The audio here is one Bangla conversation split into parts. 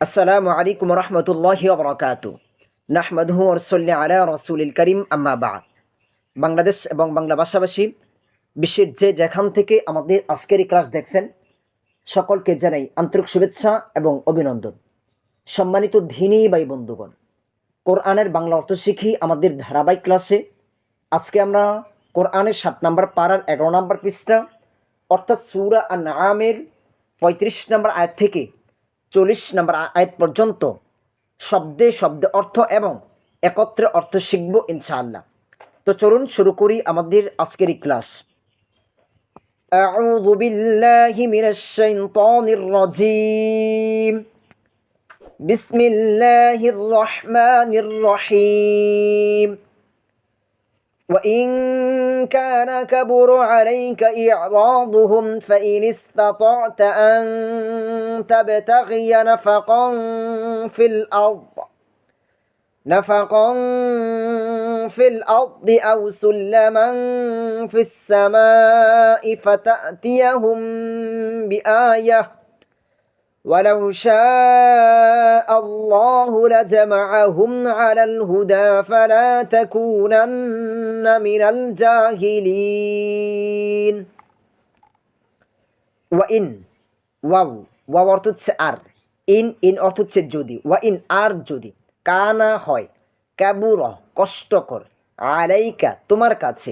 আসসালামু আলাইকুম রহমতুল্লাহি বরকাত। নাহমদহু রসল্লি আলা রসুলিল করিম, আম্মা বাদ। বাংলাদেশ এবং বাংলা ভাষাভাষী বিশ্বের যে যেখান থেকে আমাদের আজকের ক্লাস দেখছেন, সকলকে জানাই আন্তরিক শুভেচ্ছা এবং অভিনন্দন। সম্মানিত ধিনী বাই বন্ধুগণ, কোরআনের বাংলা অর্থ শিখি আমাদের ধারাবাহিক ক্লাসে। আজকে আমরা কোরআনের সাত নম্বর পাড়ার এগারো নম্বর পৃষ্ঠা, অর্থাৎ সুরা আর নামের পঁয়ত্রিশ নম্বর আয়াত থেকে চল্লিশ নম্বর আয়াত পর্যন্ত শব্দে শব্দে অর্থ এবং একত্রে অর্থ শিখব ইনশাআল্লাহ তো চলুন শুরু করি আমাদের আজকের এই ক্লাস أعوذ بالله من الشيطان الرجيم بسم الله الرحمن الرحيم وإن كان كبر عليك إعراضهم فإن استطعت أن تبتغي نفقا في الأرض نفقا في الأرض أو سلما في السماء فتأتيهم بآية ولو شاء الله لجمعهم على الهدى فلا تكونن من الجاهلين ওয়াইন ওয়াও ওয়াও অর্থ হচ্ছে আর ইন ইন অর্থ হচ্ছে যদি ওয়া ইন আর যদি কানা হয় ক্যাবুর কষ্টকর আলাইকা তোমার কাছে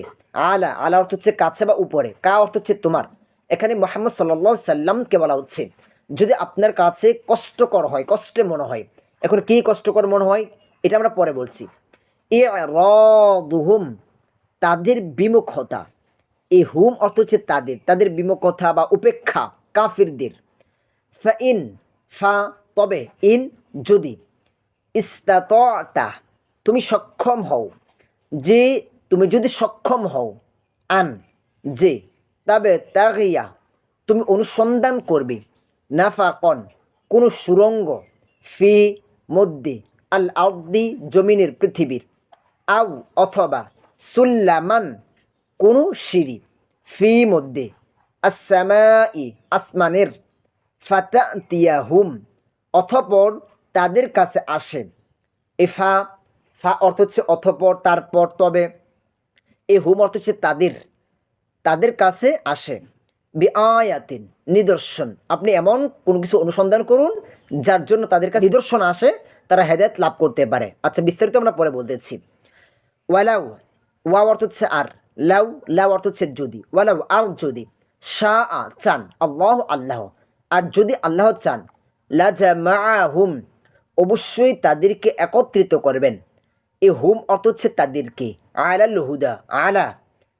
আলা আলা অর্থ হচ্ছে কাছে বা উপরে কা অর্থ হচ্ছে তোমার এখানে মোহাম্মদ সাল্লা সাল্লামকে বলা হচ্ছে যদি আপনার কাছে কষ্টকর হয়, কষ্টে মনে হয়, এখন কী কষ্টকর মনে হয়? এটা আমরা পরে বলছি। এ রুহুম তাদের বিমুখতা। এই হুম অর্থ হচ্ছে তাদের তাদের বিমুখতা বা উপেক্ষা, কাফিরদের। ফা ইন, ফা তবে, ইন যদি। ইস্তাতা তুমি সক্ষম হও। যে, তুমি যদি সক্ষম হও, আন, যে, তবে তাগিয়া, তুমি অনুসন্ধান করবে। নাফাকন, কোনো সুরঙ্গ ফি মধ্যে আল আউদ্দি জমিনের পৃথিবীর। আউ অথবা সুল্লামান, কোনো সিঁড়ি ফি মধ্যে আসামাই আসমানের। ফাতা হুম অথপর তাদের কাছে আসে। এ ফা ফা অর্থ হচ্ছে অথপর, তারপর তবে। এ হুম অর্থ হচ্ছে তাদের তাদের কাছে আসে। বি আয়াতিন নিদর্শন। আপনি এমন কোনো কিছু অনুসন্ধান করুন, যার জন্য তাদের কাছে নিদর্শন আসে, তারা হেদায়ত লাভ করতে পারে। আচ্ছা বিস্তারিত আমরা পরে বলতেছি। ওয়ালাউ ওয়া অর্থ হচ্ছে আর, লাউ লাউ অর্থ হচ্ছে যদি, ওয়ালাউ আর যদি। শাহ আ চান, আল্লাহ আল্লাহ। আর যদি আল্লাহ চান হুম অবশ্যই তাদেরকে একত্রিত করবেন। এই হুম অর্থ হচ্ছে তাদেরকে। আলাল হুদা, আলা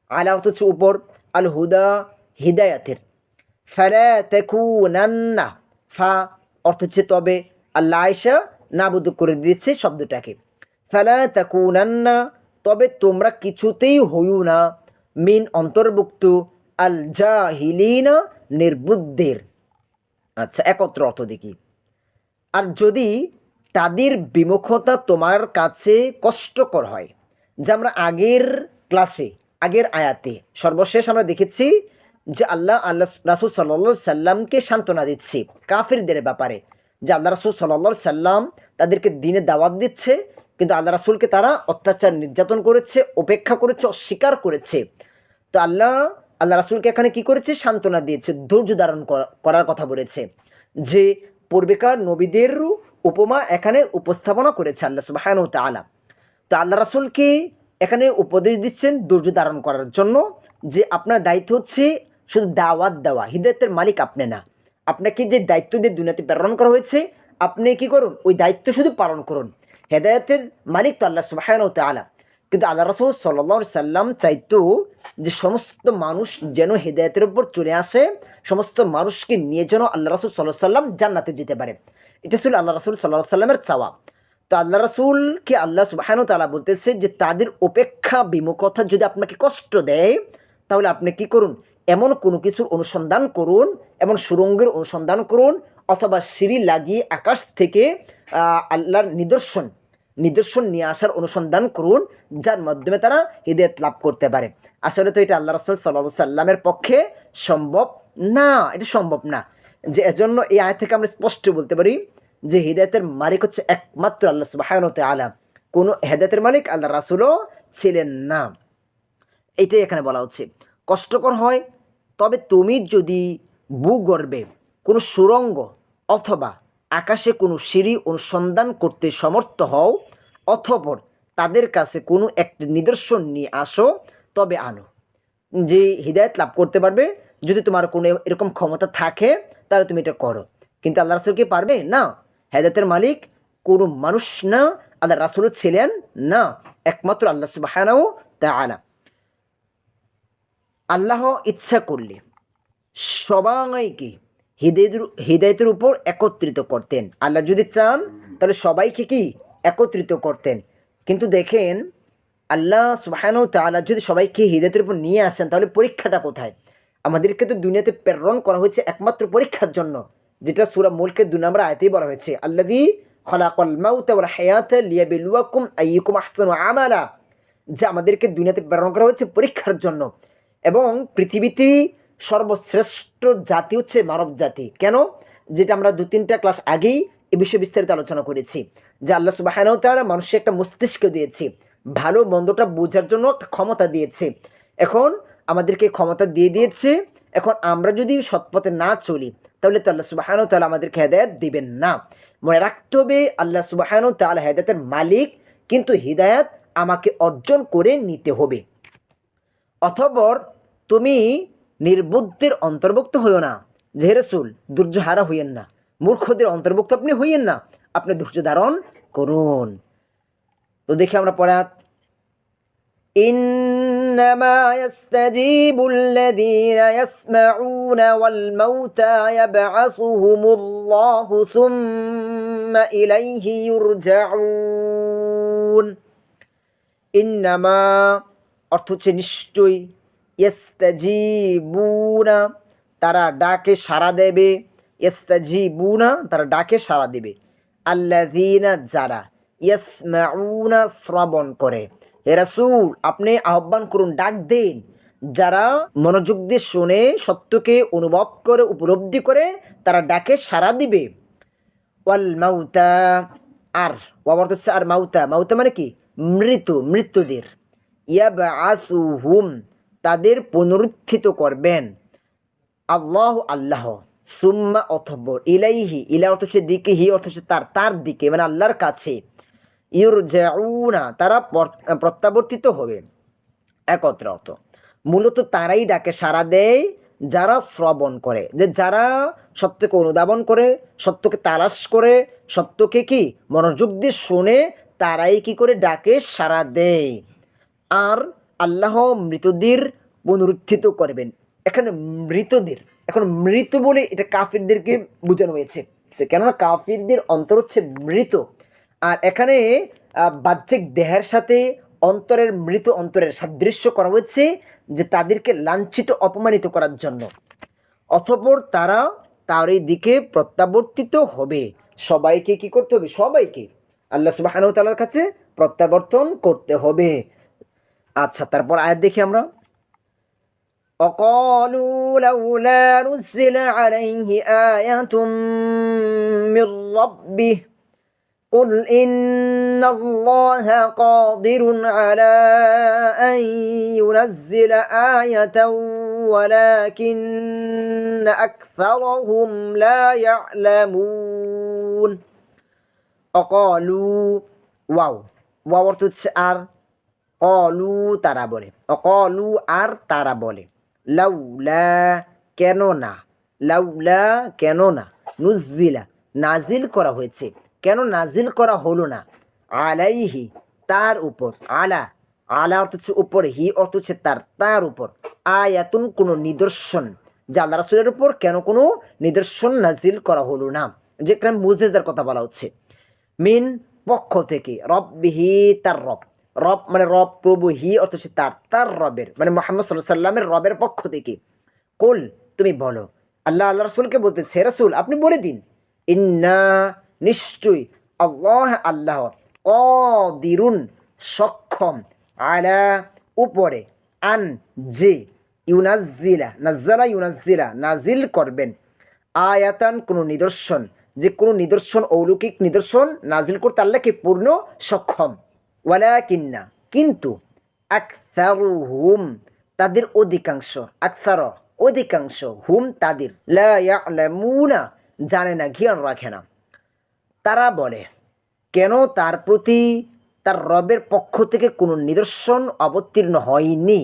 আলা অর্থ হচ্ছে উপর। আল হুদা হিদায়াতের। ফালা তেকুনান্না। ফা অর্থ হচ্ছে তবে আল্লাহ আয়সা নাবুদ করে দিয়েছে শব্দটাকে। ফালা তেকুনান্না। তবে তোমরা কিছুতেই হইও না। মিন অন্তর্ভুক্ত আল জাহিলিনা নির্বুদ্ধের। আচ্ছা একত্র অর্থ দেখি। আর যদি তাদের বিমুখতা তোমার কাছে কষ্টকর হয়, যে আমরা আগের ক্লাসে, আগের আয়াতে সর্বশেষ আমরা দেখেছি যে আল্লাহ আল্লাহ রাসুল সাল্লা সাল্লামকে সান্ত্বনা দিচ্ছে কাফিরদের ব্যাপারে। যে আল্লাহ রাসুল সাল্লা সাল্লাম তাদেরকে দিনে দাওয়াত দিচ্ছে, কিন্তু আল্লাহ রাসুলকে তারা অত্যাচার, নির্যাতন করেছে উপেক্ষা করেছে, অস্বীকার করেছে। তো আল্লাহ আল্লাহ রাসুলকে এখানে কি করেছে? সান্ত্বনা দিয়েছে, ধৈর্য ধারণ করার কথা বলেছে। যে পূর্বেকার নবীদের উপমা এখানে উপস্থাপনা করেছে আল্লাহ সুবাহান তালা তো আল্লাহ রাসুলকে এখানে উপদেশ দিচ্ছেন ধৈর্য ধারণ করার জন্য যে আপনার দায়িত্ব হচ্ছে শুধু দাওয়াত দেওয়া, হৃদয়তের মালিক আপনি না। আপনাকে যে দায়িত্ব দিয়ে দুনিয়াতে প্রেরণ করা হয়েছে, আপনি কি করুন? ওই দায়িত্ব শুধু পালন করুন। হেদায়তের মালিক তো আল্লাহ সুবাহান তালা কিন্তু আল্লাহ রসুল সাল্লা সাল্লাম চাইতো যে সমস্ত মানুষ যেন হেদায়তের উপর চলে আসে, সমস্ত মানুষকে নিয়ে যেন আল্লাহ রসুল সাল্লাহ সাল্লাম জান্নাতে যেতে পারে। এটা ছিল আল্লাহ রসুল সাল্লাহ সাল্লামের চাওয়া। তো আল্লাহ রসুলকে আল্লাহ সুবাহান তালা বলতেছে যে তাদের উপেক্ষা বিমুখতা যদি আপনাকে কষ্ট দেয়, তাহলে আপনি কি করুন? এমন কোনো কিছুর অনুসন্ধান করুন, এমন সুরঙ্গের অনুসন্ধান করুন, অথবা সিঁড়ি লাগিয়ে আকাশ থেকে আল্লাহর নিদর্শন নিদর্শন নিয়ে আসার অনুসন্ধান করুন, যার মাধ্যমে তারা হৃদয়ত লাভ করতে পারে। আসলে তো এটা আল্লাহ রসুল সাল্লা সাল্লামের পক্ষে সম্ভব না, এটা সম্ভব না। যে এজন্য এই আয় থেকে আমরা স্পষ্ট বলতে পারি যে হৃদায়তের মালিক হচ্ছে একমাত্র আল্লাহ সুবাহানত আলাম কোনো হেদায়তের মালিক আল্লাহ রাসুলও ছিলেন না। এটাই এখানে বলা হচ্ছে। কষ্টকর হয় তবে তুমি যদি ভূগর্ভে কোনো সুরঙ্গ অথবা আকাশে কোনো সিঁড়ি অনুসন্ধান করতে সমর্থ হও, অথপর তাদের কাছে কোনো একটি নিদর্শন নিয়ে আসো, তবে আনো। যে হৃদায়ত লাভ করতে পারবে, যদি তোমার কোনো এরকম ক্ষমতা থাকে, তাহলে তুমি এটা করো। কিন্তু আল্লাহ রাসুল কি পারবে? না। হেদায়তের মালিক কোনো মানুষ না, আল্লাহ রাসুলও ছিলেন না। একমাত্র আল্লাহ সুবাহানাও তাআলা। আল্লাহ ইচ্ছা করলে সবাইকে হৃদয়ের হৃদয়তের উপর একত্রিত করতেন। আল্লাহ যদি চান, তাহলে সবাইকে কি? একত্রিত করতেন। কিন্তু দেখেন, আল্লাহ সুবাহানু তাআলা যদি সবাইকে হৃদয়তের উপর নিয়ে আসেন, তাহলে পরীক্ষাটা কোথায়? আমাদেরকে তো দুনিয়াতে প্রেরণ করা হয়েছে একমাত্র পরীক্ষার জন্য, যেটা সুরা মুলকের দু নম্বর আয়তেই বলা হয়েছে আল্লাদি খলাকল মাউত ওয়াল হায়াত লিয়াবিলুয়াকুম আইয়ুকুম আহসানু আমালা। যে আমাদেরকে দুনিয়াতে প্রেরণ করা হয়েছে পরীক্ষার জন্য। এবং পৃথিবীতে সর্বশ্রেষ্ঠ জাতি হচ্ছে মানব জাতি। কেন? যেটা আমরা দু তিনটা ক্লাস আগেই এ বিষয়ে বিস্তারিত আলোচনা করেছি। যে আল্লাহ সুবাহানাও তারা মানুষের একটা মস্তিষ্ক দিয়েছে। ভালো মন্দটা বোঝার জন্য একটা ক্ষমতা দিয়েছে। এখন আমাদেরকে ক্ষমতা দিয়ে দিয়েছে। এখন আমরা যদি সৎপথে না চলি, তাহলে তো আল্লাহ সুবাহানও তাহলে আমাদেরকে হেদায়ত দিবেন না। মনে রাখতে হবে, আল্লাহ সুবাহানও তাহলে হেদায়তের মালিক, কিন্তু হৃদায়ত আমাকে অর্জন করে নিতে হবে। অথবর তুমি নির্বুদ্ধের অন্তর্ভুক্ত হইও না যে রসুল ধৈর্য হারা হইয়েন না মূর্খদের অন্তর্ভুক্ত আপনি হইয়েন না আপনি ধৈর্য ধারণ করুন তো দেখি আমরা পরে হাত إنما يستجيب الذين يسمعون والموتى يبعثهم الله ثم إليه يرجعون ইন্নামা অর্থ হচ্ছে নিশ্চয়ই ইস্তাজিবুনা, তারা ডাকে সাড়া দেবে। ইস্তাজিবুনা, তারা ডাকে সাড়া দেবে। আল্লাযীনা যারা ইয়াসমাউনা, শ্রবণ করে। হে রাসূল, আপনি আহ্বান করুন, ডাক দিন। যারা মনোযোগ দিয়ে শুনে, সত্যকে অনুভব করে, উপলব্ধি করে, তারা ডাকে সাড়া দিবে। ওয়াল মাউতা, আর ওয়াবার হচ্ছে আর মাউতা। মাউতা মানে কি? মৃত মৃত্যুদের ইয়াব হুম তাদের পুনরুত্থিত করবেন। আল্লাহ আল্লাহ। সুম্মা অথব্বর ইলাইহি, ইলা অর্থ হচ্ছে দিকে, হি অর্থ হচ্ছে তার তার দিকে মানে আল্লাহর কাছে। ইউর জাউনা তারা প্রত্যাবর্তিত হবে। একত্র অর্থ, মূলত তারাই ডাকে সাড়া দেয় যারা শ্রবণ করে। যে যারা সত্যকে অনুধাবন করে, সত্যকে তালাশ করে, সত্যকে কি? মনোযোগ দিয়ে শুনে তারাই কি করে ডাকে? সাড়া দেয়। আর আল্লাহ মৃতদের পুনরুত্থিত করবেন। এখানে মৃতদের, এখন মৃত বলে এটা কাফিরদেরকে বোঝানো হয়েছে। কেননা কাফিরদের অন্তর হচ্ছে মৃত। আর এখানে বাহ্যিক দেহের সাথে অন্তরের মৃত অন্তরের সাদৃশ্য করা হয়েছে যে তাদেরকে লাঞ্ছিত, অপমানিত করার জন্য। অথপর তারা তার এই দিকে প্রত্যাবর্তিত হবে। সবাইকে কি করতে হবে? সবাইকে আল্লাহ সুবাহানু তালার কাছে প্রত্যাবর্তন করতে হবে। আচ্ছা তারপর আয়াত দেখি আমরা وقالوا لولا نزل عليه آية من ربه قل إن الله قادر على أن ينزل آية ولكن أكثرهم لا يعلمون অকলু ওয়াও ওয়াও অর্থ হচ্ছে আর কলু তারা বলে, অকলু আর তারা বলে, লাউলা কেন না লাউলা কেন না নুজিলা নাজিল করা হয়েছে। কেন নাজিল করা হলো না? আলাইহি, তার উপর, আলা আলা অর্থ হচ্ছে উপরে, হি অর্থ হচ্ছে তার তার উপর। আয়াতুন কোনো নিদর্শন, যে আল্লাহ রাসুলের উপর কেন কোনো নিদর্শন নাজিল করা হলো না? যেখানে মুজেজার কথা বলা হচ্ছে। মিন পক্ষ থেকে রব বিহি তার রব। রব মানে রব প্রভু হি অর্থ হচ্ছে তার তার রবের। মানে মোহাম্মদ সাল্লাহ সাল্লামের রবের পক্ষ থেকে। কোল, তুমি বলো। আল্লাহ আল্লাহ রসুলকে বলতেছে, রসুল, আপনি বলে দিন। ইন্না নিশ্চয়ই আল্লাহ আল্লাহ কদিরুন সক্ষম আলা উপরে। আন যে ইউনাজিলা নাজ্জালা ইউনাজিলা নাজিল করবেন। আয়াতান, কোনো নিদর্শন। যে কোনো নিদর্শন, অলৌকিক নিদর্শন নাজিল করতে আল্লাহকে পূর্ণ সক্ষম। ওয়ালা কিন্না কিন্তু আকসার হুম তাদের অধিকাংশ, আকসার অধিকাংশ হুম তাদের। লা ইয়ালামুনা, জানে না জ্ঞান রাখে না। তারা বলে, কেন তার প্রতি তার রবের পক্ষ থেকে কোনো নিদর্শন অবতীর্ণ হয়নি?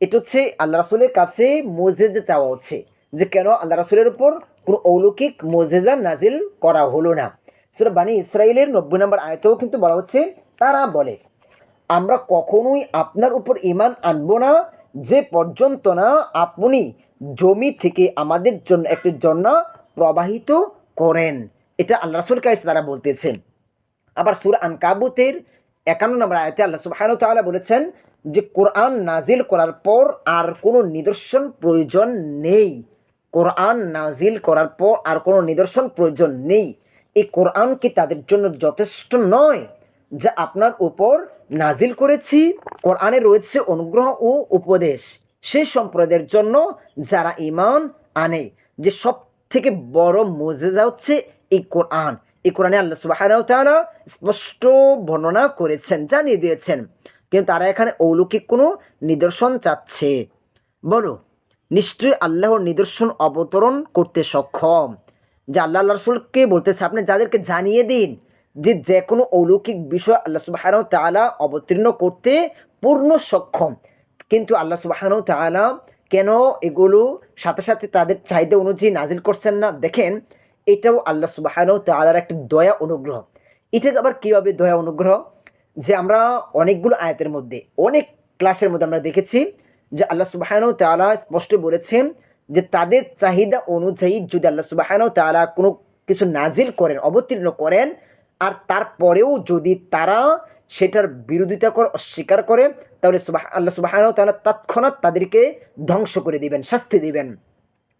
এটা হচ্ছে আল্লাহ রাসুলের কাছে মোজেজা চাওয়া হচ্ছে, যে কেন আল্লাহ রাসুলের উপর কোনো অলৌকিক মোজেজা নাজিল করা হলো না। সুরা বাণী ইসরায়েলের নব্বই নম্বর আয়তেও কিন্তু বলা হচ্ছে তারা বলে, আমরা কখনোই আপনার উপর ইমান আনব না, যে পর্যন্ত না আপনি জমি থেকে আমাদের জন্য একটি জন্না প্রবাহিত করেন। এটা আল্লাহ রাসুল কাছে তারা বলতেছেন। আবার সুর আন কাবুতের একান্ন নম্বর আয়তে আল্লাহ সুবহানাহু ওয়া তাআলা বলেছেন যে, কোরআন নাজিল করার পর আর কোনো নিদর্শন প্রয়োজন নেই। কোরআন নাজিল করার পর আর কোনো নিদর্শন প্রয়োজন নেই। এই কোরআন কি তাদের জন্য যথেষ্ট নয়? যা আপনার উপর নাজিল করেছি, কোরআনে রয়েছে অনুগ্রহ ও উপদেশ। সেই সম্প্রদায়ের জন্য যারা ইমান আনে, যে সব থেকে বড় মোজেজা হচ্ছে এই কোরআন। এই কোরআনে আল্লাহ তাআলা স্পষ্ট বর্ণনা করেছেন, জানিয়ে দিয়েছেন। কিন্তু তারা এখানে অলৌকিক কোনো নিদর্শন চাচ্ছে। বলো, নিশ্চয়ই আল্লাহর নিদর্শন অবতরণ করতে সক্ষম? যে আল্লাহ রসুলকে বলতেছে, আপনি যাদেরকে জানিয়ে দিন যে যে কোনো অলৌকিক বিষয় আল্লাহ সুবাহানাও তাআলা অবতীর্ণ করতে পূর্ণ সক্ষম। কিন্তু আল্লাহ সুবাহানাও তাআলা কেন এগুলো সাথে সাথে তাদের চাহিদা অনুযায়ী নাজিল করছেন না? দেখেন, এটাও আল্লাহ সুবাহানাও তাআলার একটা দয়া অনুগ্রহ। এটাকে আবার কীভাবে দয়া অনুগ্রহ? যে আমরা অনেকগুলো আয়াতের মধ্যে, অনেক ক্লাসের মধ্যে আমরা দেখেছি যে আল্লাহ সুবাহানাও তাআলা স্পষ্ট বলেছেন যে তাদের চাহিদা অনুযায়ী যদি আল্লাহ সুবাহানাও তাআলা কোনো কিছু নাজিল করেন, অবতীর্ণ করেন আর তারপরেও যদি তারা সেটার বিরোধিতা করে, অস্বীকার করে, তাহলে সুবাহ, আল্লাহ সুবাহানাও তাহলে তৎক্ষণাৎ তাদেরকে ধ্বংস করে দিবেন, শাস্তি দিবেন।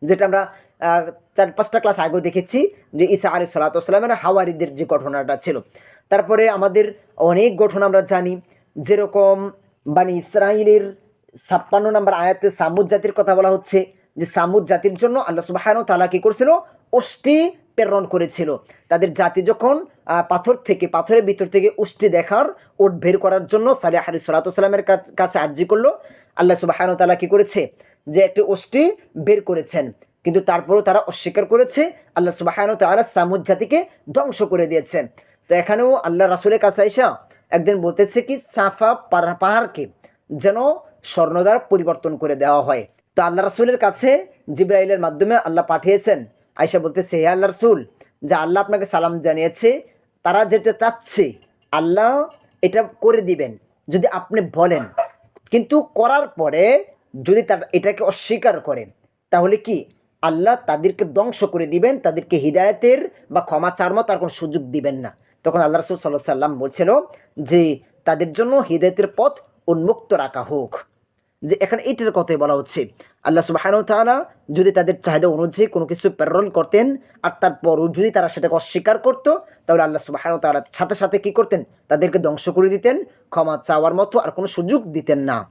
যেটা আমরা চার, পাঁচটা ক্লাস আগেও দেখেছি যে ঈসা আলী সালাতামের হাওয়ারিদের যে ঘটনাটা ছিল। তারপরে আমাদের অনেক ঘটনা আমরা জানি, যেরকম বানি ইসরায়েলের ছাপ্পান্ন নম্বর আয়াতে সামুদ জাতির কথা বলা হচ্ছে, যে সামুদ জাতির জন্য আল্লাহ সুবাহানু তালা কী করছিল? অষ্টি প্রেরণ করেছিল। তাদের জাতি যখন পাথর থেকে, পাথরের ভিতর থেকে উষ্টি দেখার ওট বের করার জন্য সালিহ আলী সালাতামের কাছে আর্জি করল, আল্লাহ সুবাহানু তালা কী করেছে? যে একটি অষ্টি বের করেছেন। কিন্তু তারপরেও তারা অস্বীকার করেছে, আল্লাহ সুবাহানু তালা সামুদ জাতিকে ধ্বংস করে দিয়েছেন। তো এখানেও আল্লাহ রাসুলের কাছে আইসা একদিন বলতেছে কি, সাফা পাহাড়- পাহাড়কে যেন স্বর্ণদ্বার পরিবর্তন করে দেওয়া হয়। তো আল্লাহ রাসুলের কাছে জিব্রাইলের মাধ্যমে আল্লাহ পাঠিয়েছেন আয়সা বলতেছে, হে আল্লাহ রসুল, যে আল্লাহ আপনাকে সালাম জানিয়েছে, তারা যেটা চাচ্ছে, আল্লাহ এটা করে দিবেন, যদি আপনি বলেন। কিন্তু করার পরে যদি তার এটাকে অস্বীকার করে তাহলে কি? আল্লাহ তাদেরকে ধ্বংস করে দিবেন, তাদেরকে হৃদায়তের বা ক্ষমা চার মতো আর কোনো সুযোগ দিবেন না। তখন আল্লাহ রসুল সাল্লাহ সাল্লাম বলছিল যে, তাদের জন্য হৃদায়তের পথ উন্মুক্ত রাখা হোক। যে এখানে এইটার কথাই বলা হচ্ছে। আল্লাহ সুবাহানু তাআলা যদি তাদের চাহিদা অনুযায়ী কোনো কিছু প্রেরণ করতেন আর তারপরও যদি তারা সেটাকে অস্বীকার করতো, তাহলে আল্লাহ সুবাহানু সাথে সাথে কি করতেন? তাদেরকে ধ্বংস করে দিতেন, ক্ষমা চাওয়ার মতো আর কোনো সুযোগ দিতেন না।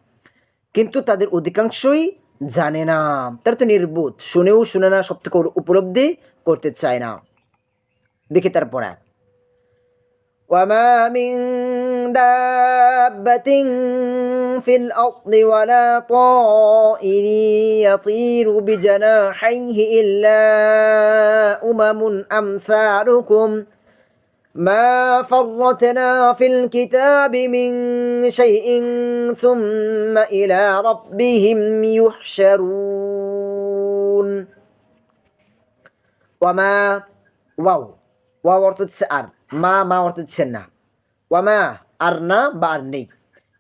কিন্তু তাদের অধিকাংশই জানে না। তারা তো নির্বোধ, শুনেও শুনে না সব থেকে উপলব্ধি করতে চায় না। দেখি তারপরে وما من دابة في الأرض ولا طائر يطير بجناحيه إلا أمم أمثالكم ما فرطنا في الكتاب من شيء ثم إلى ربهم يحشرون وما واو واو ورطة سأر মা মা অর্থ হচ্ছে না। ওয়ামা আর না বা আর নেই।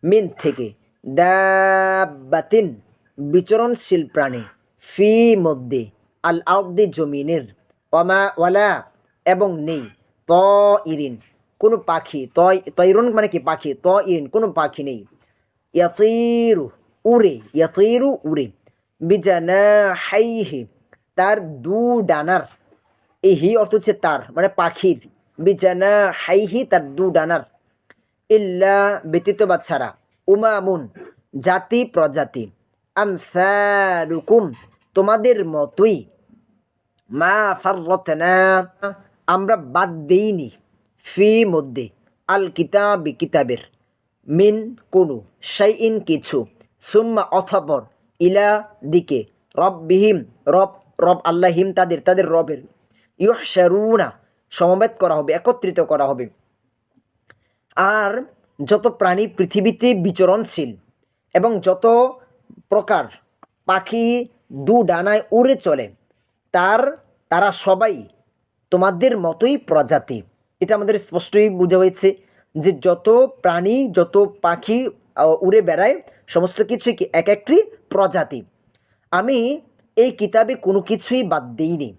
মিন থেকে দাবাতিন বিচরণশীল প্রাণী। ফি মধ্যে আল আউদ্দি জমিনের। ওয়ামা ওয়ালা এবং নেই। ত ইরিন কোনো পাখি তয় তৈরুন মানে কি? পাখি ত ইরিন কোনো পাখি নেই। ইয়াতিরু উড়ে ইয়াতিরু উড়ে বিজানা হাইহি তার দু ডানার। এই হি অর্থ হচ্ছে তার মানে পাখির। বিজানা হাইহি তার দু ডানার। ইল্লা ব্যতীত বা ছাড়া। উমামুন, জাতি প্রজাতি। আমসালুকুম, তোমাদের মতোই। মা ফাররতনা, আমরা বাদ দেইনি। ফি মধ্যে আল কিতাবি কিতাবের। মিন কোনো সেই ইন কিছু। সুম্মা অথপর ইলা দিকে। রব বিহিম রব রব আল্লাহিম তাদের তাদের রবের। ইউহশারুনা সমবেত করা হবে, একত্রিত করা হবে। আর যত প্রাণী পৃথিবীতে বিচরণশীল এবং যত প্রকার পাখি দু ডানায় উড়ে চলে, তার, তারা সবাই তোমাদের মতোই প্রজাতি। এটা আমাদের স্পষ্টই বোঝা হয়েছে যে যত প্রাণী, যত পাখি উড়ে বেড়ায়, সমস্ত কিছুই কি এক একটি প্রজাতি। আমি এই কিতাবে কোনো কিছুই বাদ দিইনি।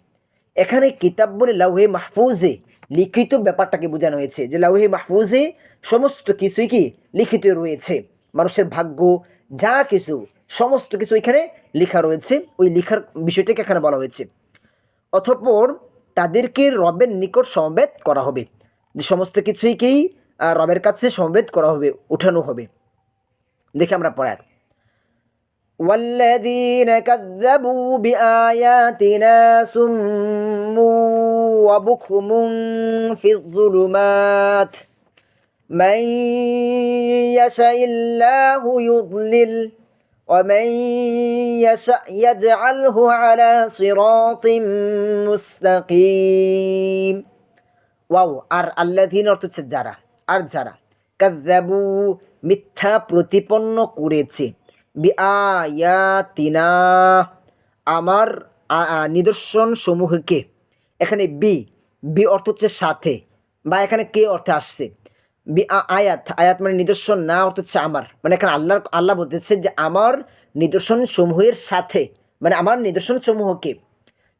এখানে কিতাব বলে লাউহে মাহফুজে লিখিত ব্যাপারটাকে বোঝানো হয়েছে যে লাউহে মাহফুজে সমস্ত কিছুই কি লিখিত রয়েছে। মানুষের ভাগ্য, যা কিছু, সমস্ত কিছু এখানে লেখা রয়েছে। ওই লেখার বিষয়টাকে এখানে বলা হয়েছে। অতঃপর তাদেরকে রবের নিকট সমবেত করা হবে। যে সমস্ত কিছুইকেই রবের কাছে সমবেত করা হবে, উঠানো হবে। দেখে আমরা পড়ার والذين كذبوا بآياتنا سم وبكم في الظلمات من يشاء الله يضلل ومن يشاء يجعله على صراط مستقيم ওয়াও আর আল্লাধীন অর্থ হচ্ছে যারা আর যারা কাযাবু মিথ্যা প্রতিপন্ন করেছে বি আয়াতিনা আমার নিদর্শন সমূহকে এখানে বি বি অর্থ হচ্ছে সাথে, বা এখানে কে অর্থে আসছে? বি আয়াত আয়াত মানে নিদর্শন, না অর্থ হচ্ছে আমার। মানে এখানে আল্লাহর, আল্লাহ বলতেছে যে আমার নিদর্শন সমূহের সাথে মানে আমার নিদর্শন সমূহকে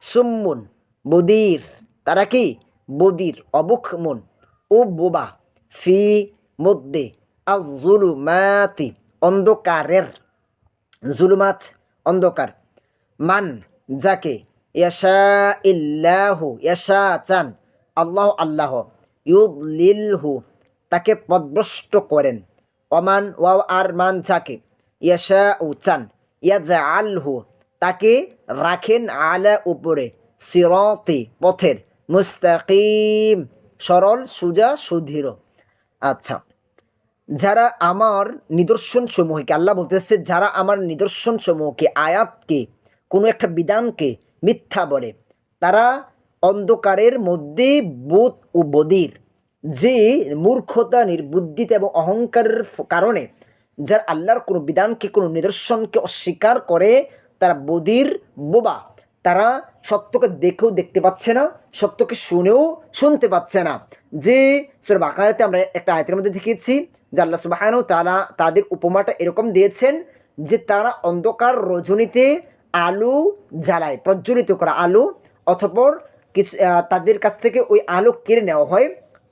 সুম্মুন, বদির, তারা কি? বদির অবুখমন ও বোবা ফি, মধ্যে আজুলুমাতি অন্ধকারের। জুলুমাত, অন্ধকার। মান যাকে? ইয়াশা ইল্লাহু চান। আল্লাহ আল্লাহ। ইউদলিলহু, তাকে পদভ্রষ্ট করেন। অমান ওয়াও, আর মান যাকে? ইয়াশা উ চান। ইয়াজা আলহু তাকে রাখেন আলা উপরে, সিরতে পথের, মুস্তাকিম, সরল, সুজা সুধীর আচ্ছা। যারা আমার নিদর্শন সমূহকে আল্লাহ বলতেছে, যারা আমার নিদর্শন সমূহকে আয়াতকে, কোনো একটা বিধানকে মিথ্যা বলে, তারা অন্ধকারের মধ্যে বোধ ও বদির, যে মূর্খতা, নির্বুদ্ধিতা এবং অহংকারের কারণে যারা আল্লাহর কোনো বিধানকে, কোনো নিদর্শনকে অস্বীকার করে, তারা বদির, বোবা। তারা সত্যকে দেখেও দেখতে পাচ্ছে না, সত্যকে শুনেও শুনতে পাচ্ছে না। যে সুরা বাকারাতে আমরা একটা আয়তের মধ্যে দেখিয়েছি যে আল্লাহ সুবাহানও তারা তাদের উপমাটা এরকম দিয়েছেন যে তারা অন্ধকার রজনীতে আলু জ্বালায়, প্রজ্বলিত করা আলু অথপর কিছু তাদের কাছ থেকে ওই আলো কেড়ে নেওয়া হয়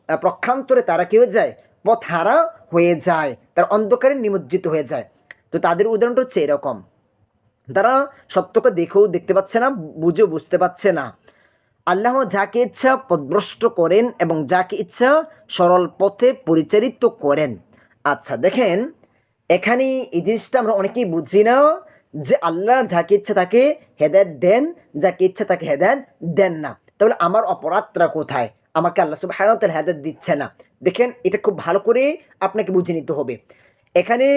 প্রক্ষান্তরে তারা কি হয়ে যায়? পথহারা হয়ে যায়, তার অন্ধকারে নিমজ্জিত হয়ে যায়। তো তাদের উদাহরণটা হচ্ছে এরকম। তারা সত্যকে দেখেও দেখতে পাচ্ছে না, বুঝেও বুঝতে পারছে না। আল্লাহ যাকে ইচ্ছা পদভ্রষ্ট করেন এবং যাকে ইচ্ছা সরল পথে পরিচালিত করেন। আচ্ছা দেখেন এখানে এই জিনিসটা আমরা অনেকেই বুঝি না যে আল্লাহ যাকে ইচ্ছা তাকে হেদায়ত দেন, যাকে ইচ্ছা তাকে হেদায়ত দেন না। তাহলে আমার অপরাধটা কোথায়? আমাকে আল্লাহ সুবাহ হেদায়ত দিচ্ছে না। দেখেন, এটা খুব ভালো করে আপনাকে বুঝে নিতে হবে। এখানে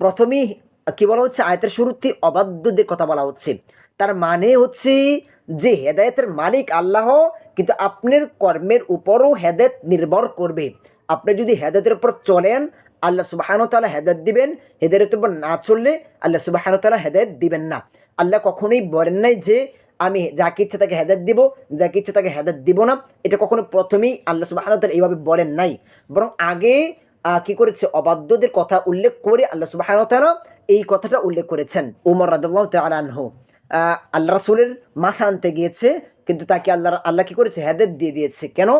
প্রথমেই কি বলা হচ্ছে? আয়তের শুরুতে অবাধ্যদের কথা বলা হচ্ছে। তার মানে হচ্ছে যে হেদায়তের মালিক আল্লাহ, কিন্তু আপনার কর্মের উপরও হেদায়ত নির্ভর করবে। আপনি যদি হেদায়তের উপর চলেন আল্লাহ সুবাহান তালা হেদায়ত দিবেন, হেদায়তের উপর না চললে আল্লাহ সুবাহান তালা হেদায়ত দিবেন না। আল্লাহ কখনোই বলেন নাই যে আমি যাকে ইচ্ছে তাকে হেদায়ত দিব, যাকে ইচ্ছে তাকে হেদায়ত দিব না। এটা কখনো প্রথমেই আল্লাহ সুবাহান তালা এইভাবে বলেন নাই। বরং আগে কি করেছে? অবাধ্যদের কথা উল্লেখ করে আল্লাহ সুবাহ এই কথাটা উল্লেখ করেছেন উমর রাদাল্লাহ তালানহ আল্লাহ রাসুলের মাথা আনতে গিয়েছে, কিন্তু তাকে আল্লাহ আল্লাহ কি করেছে? হেদায়ত দিয়ে দিয়েছে। কেন?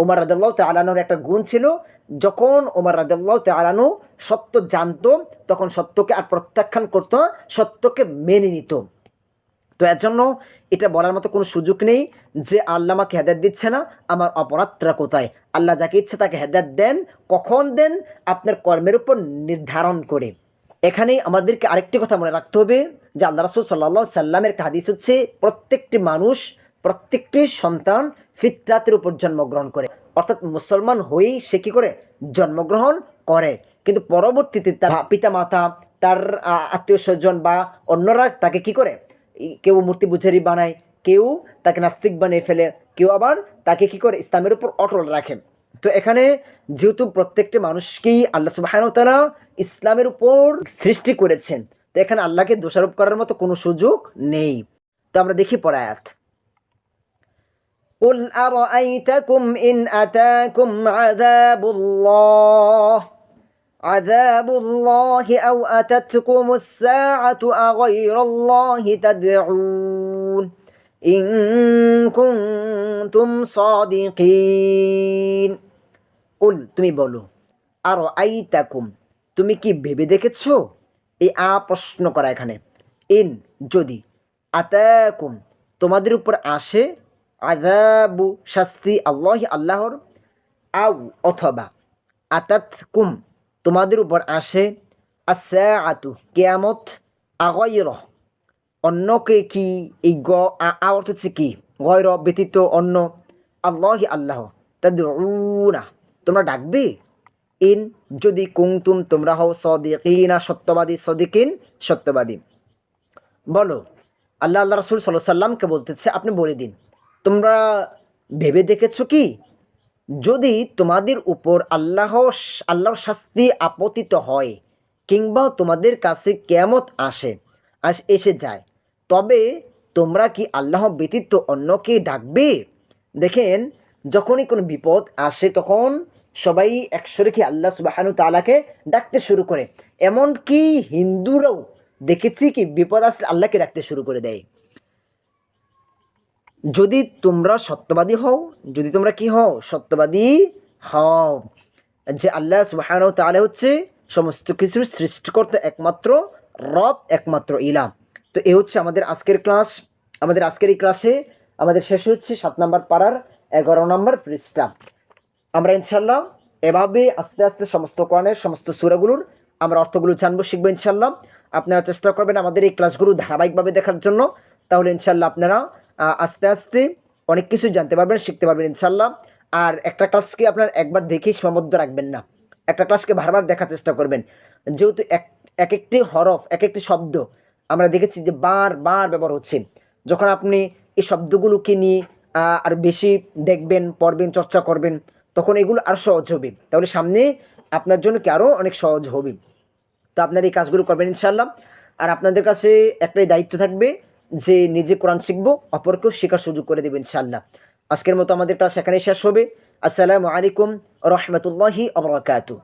ওমর রাদাল্লাহ তালানোর একটা গুণ ছিল যখন ওমর রাদাল্লাহ তালানু সত্য জানতো, তখন সত্যকে আর প্রত্যাখ্যান করতো, সত্যকে মেনে নিত। তো এর জন্য এটা বলার মতো কোনো সুযোগ নেই যে আল্লাহ আমাকে হেদায়ত দিচ্ছে না, আমার অপরাধটা কোথায়? আল্লাহ যাকে ইচ্ছে তাকে হেদায়ত দেন, কখন দেন, আপনার কর্মের উপর নির্ধারণ করে। এখানেই আমাদেরকে আরেকটি কথা মনে রাখতে হবে, যে আল্লাহ রাসুল সাল্লাহ সাল্লামের একটা হাদিস হচ্ছে, প্রত্যেকটি মানুষ, প্রত্যেকটি সন্তান ফিতরাতের উপর জন্মগ্রহণ করে। মুসলমান হয়েই সে কী করে? জন্মগ্রহণ করে। কিন্তু পরবর্তীতে তার পিতা মাতা তার আত্মীয় স্বজন বা অন্যরা তাকে কি করে? কেউ মূর্তি পূজারি বানায়, কেউ তাকে নাস্তিক বানিয়ে ফেলে, কেউ আবার তাকে কি করে? ইসলামের উপর অটল রাখে। তো এখানে যেহেতু প্রত্যেকটি মানুষকেই আল্লাহ সুবাহানতালা ইসলামের উপর সৃষ্টি করেছেন, তো এখানে আল্লাহকে দোষারোপ করার মতো কোনো সুযোগ নেই। তো আমরা দেখি পরায়াত قل أرأيتكم إن أتاكم عذاب الله عذاب الله أو أتتكم الساعة أغير الله تدعون إن كنتم صادقين قل তুমি বলো আর আইতাকুম তুমি কি ভেবে দেখেছো এই আ প্রশ্ন করা এখানে ইন যদি আতাকুম তোমাদের উপর আসে আদাবু শাস্তি আল্লাহ আল্লাহর আউ অথবা আতাত কুম তোমাদের উপর আসে আসা আতু কেয়ামত আগয়র অন্যকে কি এই গ, আ- আ হচ্ছে কি? গয়র, ব্যতীত অন্য আল্লাহ আল্লাহ। তাদউনা, তোমরা ডাকবে? ইন, যদি কুংতুম তোমরা হও সদিকিনা, সত্যবাদী, সদিকিন, সত্যবাদী। বলো, আল্লাহ আল্লাহ রসুল সাল্লাহ সাল্লামকে বলতেছে, আপনি বলে দিন। তোমরা ভেবে দেখেছ কি? যদি তোমাদের উপর আল্লাহ আল্লাহর শাস্তি আপতিত হয় কিংবা তোমাদের কাছে কেমত আসে, আস এসে যায়, তবে তোমরা কি আল্লাহ ব্যতীত অন্যকে ডাকবে? দেখেন, যখনই কোনো বিপদ আসে তখন সবাই একসরে কি আল্লাহ সুবাহানু তালাকে ডাকতে শুরু করে। এমনকি হিন্দুরাও দেখেছি কি বিপদ আসলে আল্লাহকে ডাকতে শুরু করে দেয়। যদি তোমরা সত্যবাদী হও, যদি তোমরা কি হও? সত্যবাদী হও। যে আল্লাহ সুবাহান তাহলে হচ্ছে সমস্ত কিছুর সৃষ্টিকর্তা একমাত্র, রব একমাত্র ইলা তো এ হচ্ছে আমাদের আজকের ক্লাস। আমাদের আজকের এই ক্লাসে আমাদের শেষ হচ্ছে সাত নম্বর পাড়ার এগারো নম্বর পৃষ্ঠা। আমরা ইনশাল্লাহ এভাবে আস্তে আস্তে সমস্ত কোরআনের সমস্ত সুরাগুলোর আমরা অর্থগুলো জানব, শিখব ইনশাল্লাহ আপনারা চেষ্টা করবেন আমাদের এই ক্লাসগুলো ধারাবাহিকভাবে দেখার জন্য। তাহলে ইনশাল্লাহ আপনারা আস্তে আস্তে অনেক কিছু জানতে পারবেন, শিখতে পারবেন ইনশাল্লাহ আর একটা ক্লাসকে আপনার একবার দেখেই সীমাবদ্ধ রাখবেন না। একটা ক্লাসকে বারবার দেখার চেষ্টা করবেন। যেহেতু এক এক একটি হরফ এক একটি শব্দ আমরা দেখেছি যে বার বার ব্যবহার হচ্ছে। যখন আপনি এই শব্দগুলোকে নিয়ে আর বেশি দেখবেন, পড়বেন, চর্চা করবেন, তখন এগুলো আর সহজ হবে। তাহলে সামনে আপনার জন্য কি আরও অনেক সহজ হবে। তো আপনার এই কাজগুলো করবেন ইনশাল্লাহ আর আপনাদের কাছে একটাই দায়িত্ব থাকবে যে নিজে কোরআন শিখব, অপরকেও শেখার সুযোগ করে দেবেন ইনশাল্লাহ আজকের মতো আমাদের ক্লাস এখানে শেষ হবে। আসসালামু আলাইকুম রহমতুল্লাহি আবরাকাতু